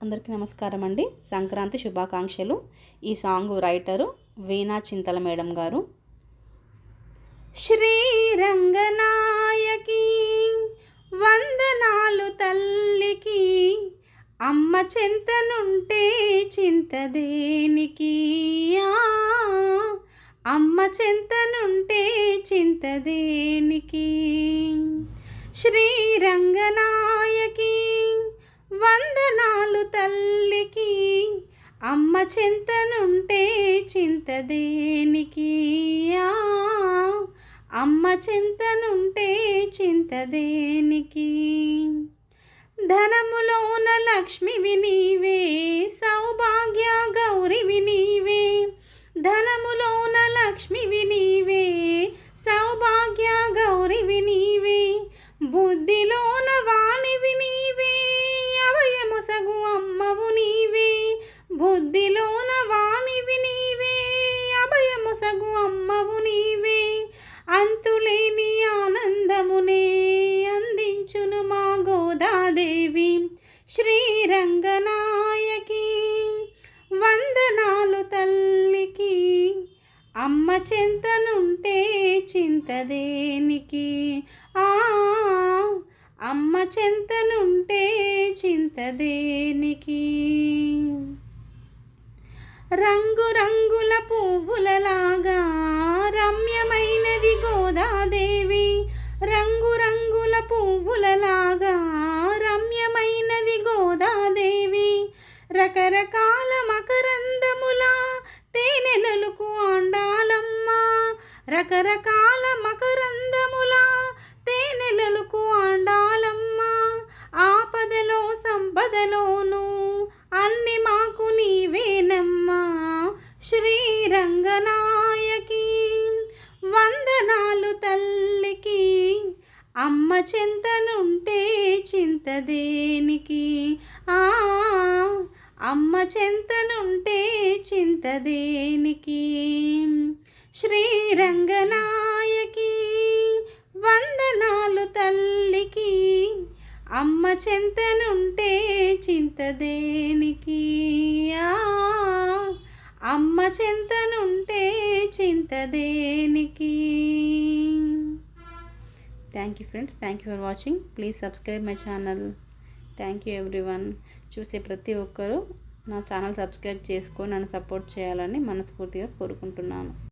అందరికీ నమస్కారం అండి. సంక్రాంతి శుభాకాంక్షలు. ఈ song writer Veena Chintala madam garu. Sriranganayaki వందనాలు తల్లికి అమ్మ చింతనుంటే చింతదేనికి ఆ, అమ్మ చింతనుంటే చింతదేనికి శ్రీరంగనాయకి వందనాలు తల్లికి అమ్మ చింతనుంటే చింత దేనికి? అమ్మ చింతనుంటే చింతదేనికి ధనములోన లక్ష్మి వినీవే సౌభాగ్య గౌరి వినీవే ధనములోన లక్ష్మి వినీ బుద్ధిలోన వాణివి నీవే అభయముసగు అమ్మవు నీవే అంతులేని ఆనందమునే అందించును మా గోదాదేవి శ్రీరంగనాయకి. వందనాలు తల్లికి అమ్మ చింతనుంటే చింతదేనికి ఆ అమ్మ చింతనుంటే చింతదేనికి రంగురంగుల పువ్వులలాగా రమ్యమైనది గోదాదేవి. రంగురంగుల పువ్వులలాగా రమ్యమైనది గోదాదేవి. రకరకాల మకరందముల తేనెలలకు ఆండాలమ్మ. రకరకాల మకరందముల తేనెలలకు ఆండాలమ్మ. అమ్మ చింతనుంటే చింతదేనికి ఆ అమ్మ చింతనుంటే చింతదేనికి శ్రీరంగనాయకి వందనాలు తల్లికి అమ్మ చింతనుంటే చింతదేనికి ఆ అమ్మ చింతనుంటే చింతదేనికి thank you friends thank you for watching please subscribe my channel thank you everyone చూసే ప్రతి ఒక్కరూ నా ఛానల్ సబ్స్క్రైబ్ చేసుకొని నన్ను సపోర్ట్ చేయాలని మనస్ఫూర్తిగా కోరుకుంటున్నాను.